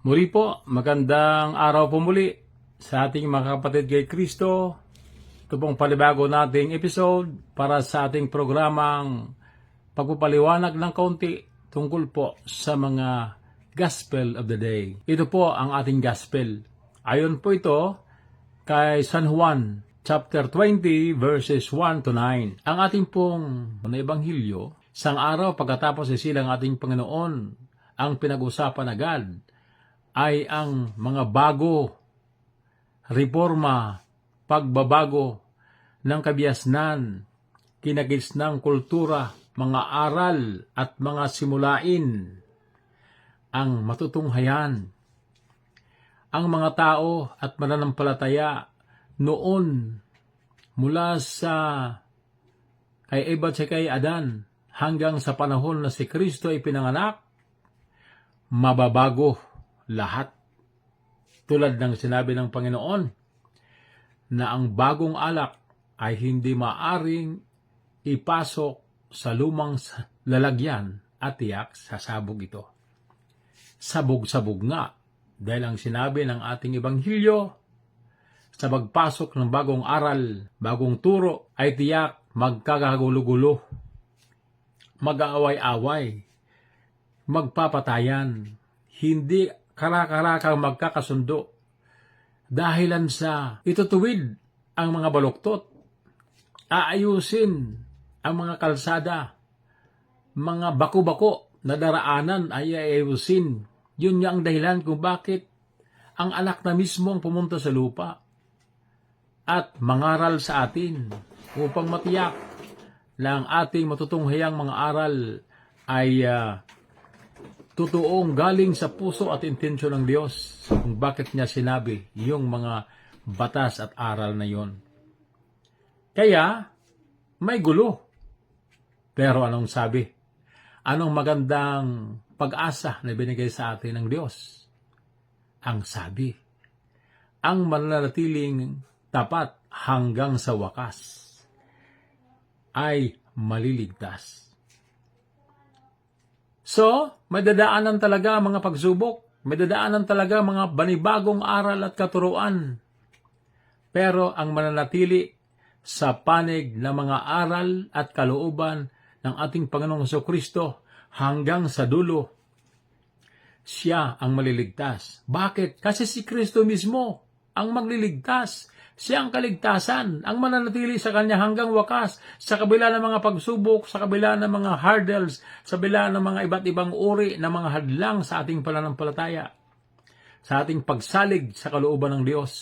Muli po, magandang araw po muli sa ating mga kapatid kay Kristo. Ito pong palibago nating episode para sa ating programang pagpapaliwanag ng kaunti tungkol po sa mga Gospel of the Day. Ito po ang ating Gospel. Ayon po ito kay San Juan chapter 20 verses 1 to 9. Ang ating pong na ebanghelyo, sang araw pagkatapos isilang ating Panginoon, ang pinag-usapan agad ay ang mga bago, reforma, pagbabago ng kabiasnan, kinagis ng kultura, mga aral at mga simulain, ang matutunghayan. Ang mga tao at mananampalataya noon mula sa kay Eva at kay Adan hanggang sa panahon na si Kristo ay pinanganak, mababago lahat. Tulad ng sinabi ng Panginoon na ang bagong alak ay hindi maaring ipasok sa lumang lalagyan at tiyak sasabog ito. Sabog-sabog nga dahil ang sinabi ng ating Ebanghelyo sa pagpasok ng bagong aral, bagong turo, ay tiyak magkakagulo-gulo, mag-aaway-away, magpapatayan, hindi karakaraka magkakasundo, dahilan sa itutuwid ang mga baluktot, aayusin ang mga kalsada, mga bako-bako na daraanan ay aayusin. Yun nga ang dahilan kung bakit ang anak na mismo ang pumunta sa lupa at mangaral sa atin upang matiyak na ang ating matutunghayang mga aral ay ah, totoong galing sa puso at intensyon ng Diyos kung bakit niya sinabi yung mga batas at aral na yon. Kaya, may gulo. Pero anong sabi? Anong magandang pag-asa na binigay sa atin ng Diyos? Ang sabi, ang mananatiling tapat hanggang sa wakas ay maliligtas. So, may dadaanan talaga ang mga pagsubok. May dadaanan talaga ang mga banibagong aral at katuruan. Pero ang mananatili sa panig ng mga aral at kalooban ng ating Panginoong Heso Kristo hanggang sa dulo, siya ang maliligtas. Bakit? Kasi si Kristo mismo ang magliligtas. Siya ang kaligtasan, ang mananatili sa Kanya hanggang wakas, sa kabila ng mga pagsubok, sa kabila ng mga hurdles, sa kabila ng mga iba't ibang uri ng mga hadlang sa ating pananampalataya, sa ating pagsalig sa kalooban ng Diyos.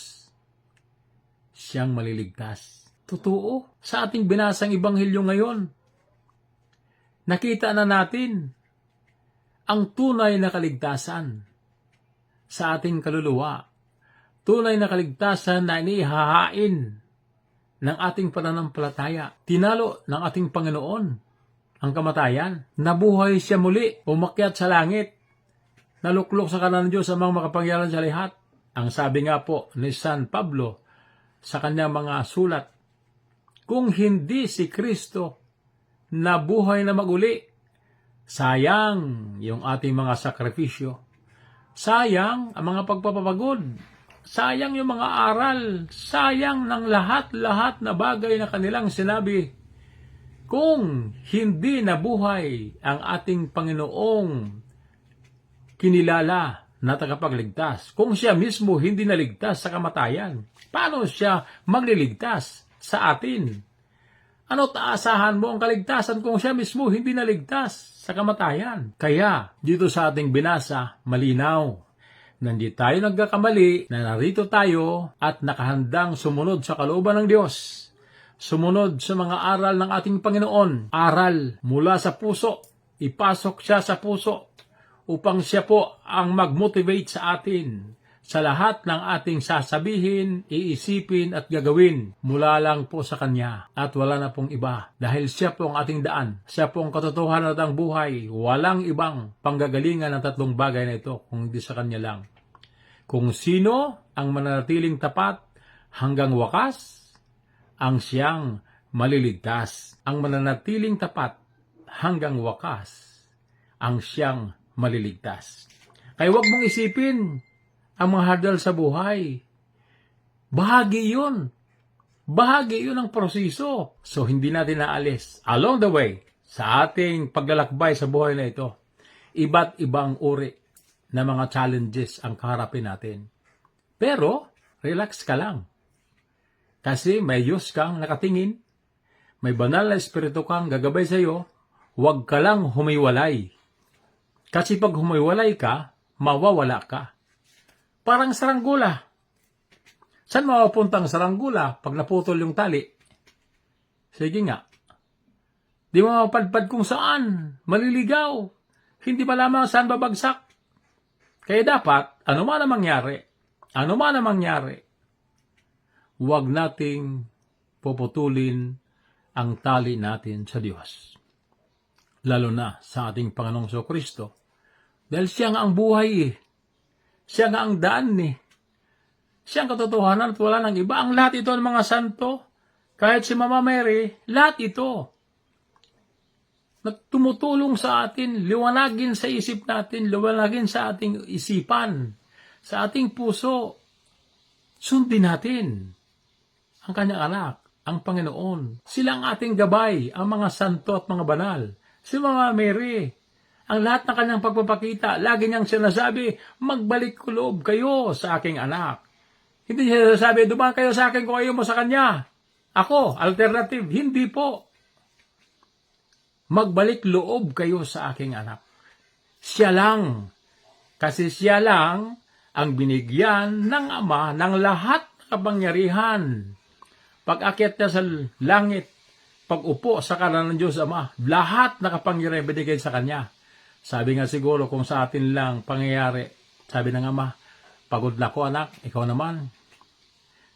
Siyang maliligtas. Totoo, sa ating binasang ibanghilyo ngayon, nakita na natin ang tunay na kaligtasan sa ating kaluluwa tunay na kaligtasan na inihahain ng ating pananampalataya. Tinalo ng ating Panginoon ang kamatayan. Nabuhay siya muli, umakyat sa langit. Naluklok sa kanan ng Diyos ang mga makapangyarihan sa lihat. Ang sabi nga po ni San Pablo sa kanyang mga sulat, kung hindi si Kristo nabuhay na maguli, sayang yung ating mga sakripisyo. Sayang ang mga pagpapagod Sayang yung mga aral. Sayang ng lahat-lahat na bagay na kanilang sinabi. Kung hindi nabuhay ang ating Panginoong kinilala na tagapagligtas, kung siya mismo hindi naligtas sa kamatayan, paano siya magliligtas sa atin? Ano taasahan mo ang kaligtasan kung siya mismo hindi naligtas sa kamatayan? Kaya, dito sa ating binasa, malinaw Nandi tayo nagkakamali na narito tayo at nakahandang sumunod sa kalooban ng Diyos. Sumunod sa mga aral ng ating Panginoon. Aral mula sa puso. Ipasok siya sa puso upang siya po ang mag-motivate sa atin sa lahat ng ating sasabihin, iisipin at gagawin mula lang po sa Kanya at wala na pong iba. Dahil siya po ang ating daan, siya po ang katotohanan at ang buhay, walang ibang panggagalingan ng tatlong bagay na ito kung hindi sa Kanya lang. Kung sino ang mananatiling tapat hanggang wakas, ang siyang maliligtas. Ang mananatiling tapat hanggang wakas, ang siyang maliligtas. Kaya huwag mong isipin ang mga hardal sa buhay. Bahagi yun. Bahagi yun ng proseso. So, hindi natin naalis. Along the way, sa ating paglalakbay sa buhay na ito, iba't ibang uri na mga challenges ang kaharapin natin. Pero, relax ka lang. Kasi may Diyos kang nakatingin, may banal na espiritu kang gagabay sa iyo, huwag ka lang humiwalay. Kasi pag humiwalay ka, mawawala ka. Parang saranggula. Saan mapapunta ang saranggula pag naputol yung tali? Sige nga. Di mo mapadpad kung saan. Maliligaw. Hindi malaman saan babagsak. Kaya dapat, ano man ang mangyari, ano man ang mangyari, huwag nating puputulin ang tali natin sa Diyos. Lalo na sa ating Panginoong So Kristo. Dahil siya nga ang buhay eh. Siya nga ang daan eh. Siya ang katotohanan at wala nang iba. Ang lahat ito ng mga santo, kahit si Mama Mary, lahat ito. Nagtumutulong sa atin, liwanagin sa isip natin, liwanagin sa ating isipan, sa ating puso. Sundin natin ang kanyang anak, ang Panginoon. Sila ang ating gabay, ang mga santo at mga banal. Si Mama Mary, ang lahat ng kanyang pagpapakita, lagi niyang sinasabi, magbalik ko loob kayo sa aking anak. Hindi niya sinasabi, dumaan kayo sa akin kung ayaw mo sa kanya. Ako, alternative, hindi po. Magbalik loob kayo sa aking anak. Siya lang. Kasi siya lang ang binigyan ng Ama ng lahat ng kapangyarihan. Pag akyat niya sa langit, pag upo sa kanan ng Diyos Ama, lahat na kapangyarihan binigay sa Kanya. Sabi nga siguro kung sa atin lang pangyayari, sabi ng Ama, pagod na ko anak, ikaw naman.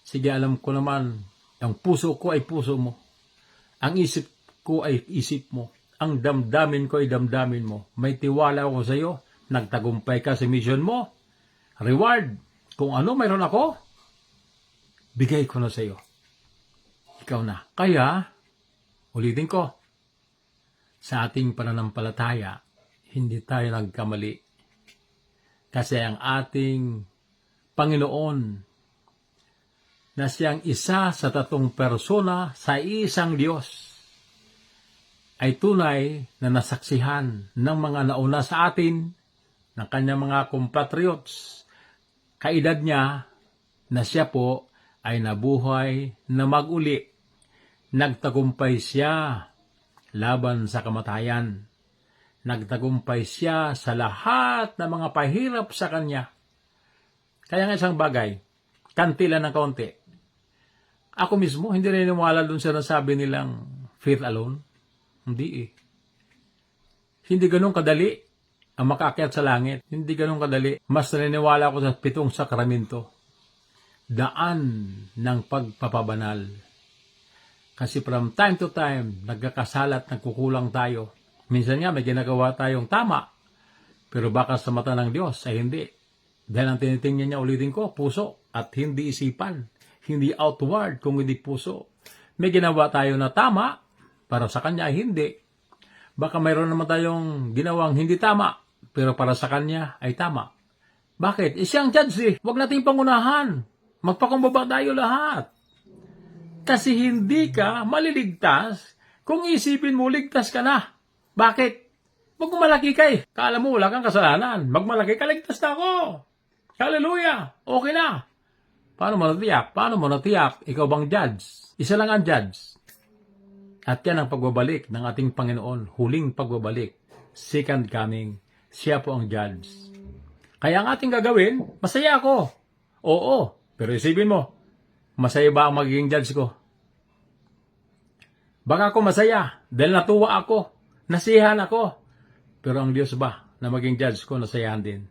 Sige, alam ko naman, ang puso ko ay puso mo. Ang isip ko ay isip mo. Ang damdamin ko ay damdamin mo. May tiwala ako sa iyo. Nagtagumpay ka sa mission mo. Reward. Kung ano mayroon ako, bigay ko na sa iyo. Ikaw na. Kaya, ulitin ko, sa ating pananampalataya, hindi tayo nagkamali. Kasi ang ating Panginoon na siyang isa sa tatong persona sa isang Diyos ay tunay na nasaksihan ng mga nauna sa atin, ng kanyang mga compatriots, kaedad niya na siya po ay nabuhay na maguli. Nagtagumpay siya laban sa kamatayan. Nagtagumpay siya sa lahat ng mga pahirap sa kanya. Kaya nga isang bagay, kantila ng kaunti. Ako mismo, hindi naniniwala dun sa nasabi nilang fear alone. Hindi eh. Hindi ganun kadali ang makaakyat sa langit. Hindi ganun kadali. Mas naniniwala ako sa pitong sakramento. Daan ng pagpapabanal. Kasi from time to time, nagkakasalat, nagkukulang tayo. Minsan nga may ginagawa tayong tama. Pero baka sa mata ng Diyos ay hindi. Dahil ang tinitingnan niya ulitin ko, puso at hindi isipan. Hindi outward kung hindi puso. May ginawa tayo na tama, para sa kanya ay hindi. Baka mayroon naman tayong ginawang hindi tama, pero para sa kanya ay tama. Bakit? Eh, siyang judge eh. Huwag nating pangunahan. Magpakumbaba tayo lahat. Kasi hindi ka maliligtas kung isipin mo ligtas ka na. Bakit? Magmalaki ka eh. Kala mo wala kang kasalanan. Magmalaki ka, ligtas na ako. Hallelujah! Okay na. Paano mo natiyak? Paano mo natiyak? Ikaw bang judge? Isa lang ang judge. At yan ang pagbabalik ng ating Panginoon, huling pagbabalik, second coming, siya po ang judge. Kaya ang ating gagawin, masaya ako. Oo, pero isipin mo, masaya ba ang magiging judge ko? Baka ako masaya dahil natuwa ako, nasiyahan ako. Pero ang Diyos ba na maging judge ko, nasayahan din?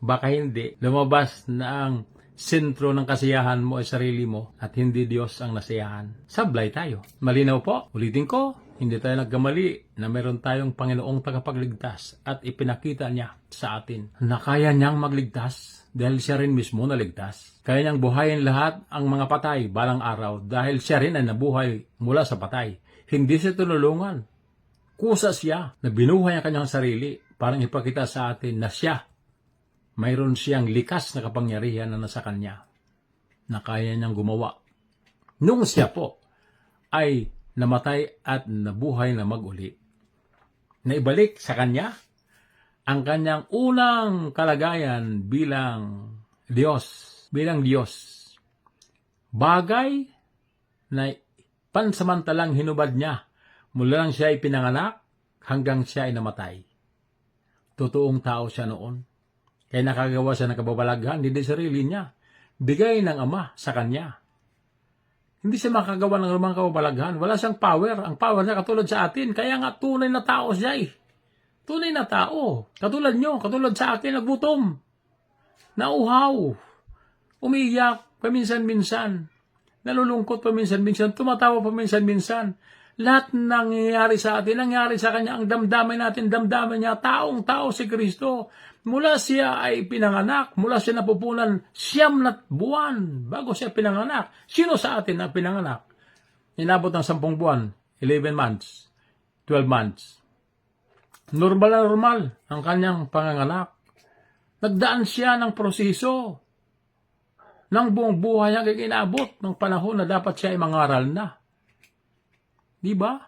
Baka hindi. Lumabas na ang sentro ng kasiyahan mo ay sarili mo at hindi Diyos ang nasiyahan. Sablay tayo. Malinaw po, ulitin ko, hindi tayo nagkamali na meron tayong Panginoong tagapagligtas at ipinakita niya sa atin na kaya niyang magligtas dahil siya rin mismo naligtas. Kaya niyang buhayin lahat ang mga patay balang araw dahil siya rin ay nabuhay mula sa patay. Hindi siya tinulungan. Kusa siya na binuhay ang kanyang sarili parang ipakita sa atin na siya mayroon siyang likas na kapangyarihan na nasa kanya na kaya niyang gumawa. Nung siya po ay namatay at nabuhay na maguli. Naibalik sa kanya ang kanyang unang kalagayan bilang Diyos, bilang Diyos. Bagay na pansamantalang hinubad niya mula lang siya ay pinanganak hanggang siya ay namatay. Totoong tao siya noon. Kaya nakagawa siya ng kababalaghan, hindi sarili niya. Bigay ng Ama sa kanya. Hindi siya makagawa ng lumang kababalaghan. Wala siyang power. Ang power niya katulad sa atin. Kaya nga tunay na tao siya eh. Tunay na tao. Katulad nyo, katulad sa akin, nagbutom. Nauhaw. Umiyak paminsan-minsan. Nalulungkot paminsan-minsan. Tumatawa paminsan-minsan. Lahat nangyayari sa atin, nangyayari sa kanya ang damdamin natin, damdamin niya, taong tao si Kristo. Mula siya ay pinanganak, mula siya napupunan siyam na buwan bago siya pinanganak. Sino sa atin ang pinanganak? Inabot ng sampung buwan, 11 months, 12 months. Normal na normal ang kanyang panganganak. Nagdaan siya ng proseso ng buong buhay hanggang inabot ng panahon na dapat siya ay mangaral na. Di ba?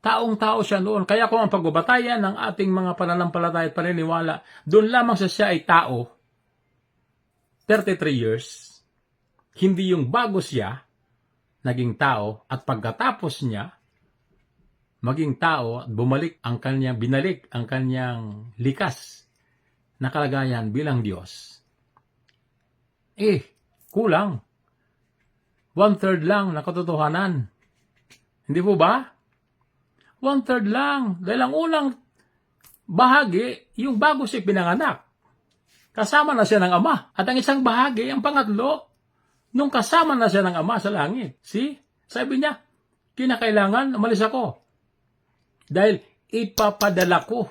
Taong-tao siya noon. Kaya kung ang pagbabatayan ng ating mga pananampalataya at paniniwala, doon lamang sa siya ay tao, 33 years, hindi yung bago siya, naging tao, at pagkatapos niya, maging tao, at bumalik ang kanyang, binalik ang kanyang likas na kalagayan bilang Diyos. Eh, kulang. One-third lang na katotohanan. Hindi po ba? One-third lang. Dahil ang unang bahagi, yung bago siya pinanganak. Kasama na siya ng Ama. At ang isang bahagi, ang pangatlo, nung kasama na siya ng Ama sa langit. See? Sabi niya, kinakailangan, umalis ako. Dahil ipapadala ko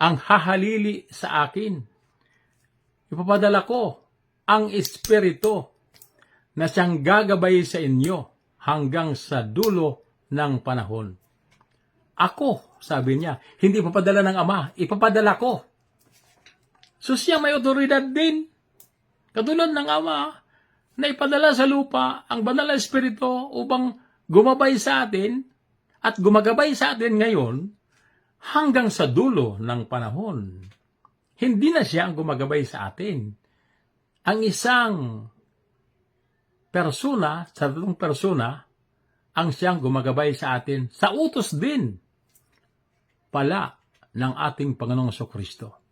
ang hahalili sa akin. Ipapadala ko ang Espiritu na siyang gagabay sa inyo hanggang sa dulo ng panahon. Ako, sabi niya, hindi papadala ng Ama, ipapadala ko. So siya may otoridad din. Katulad ng Ama na ipadala sa lupa ang banal na Espiritu upang gumabay sa atin at gumagabay sa atin ngayon hanggang sa dulo ng panahon. Hindi na siya ang gumagabay sa atin. Ang isang persona, sa tatlong persona, ang siyang gumagabay sa atin sa utos din pala ng ating Panginoong Kristo.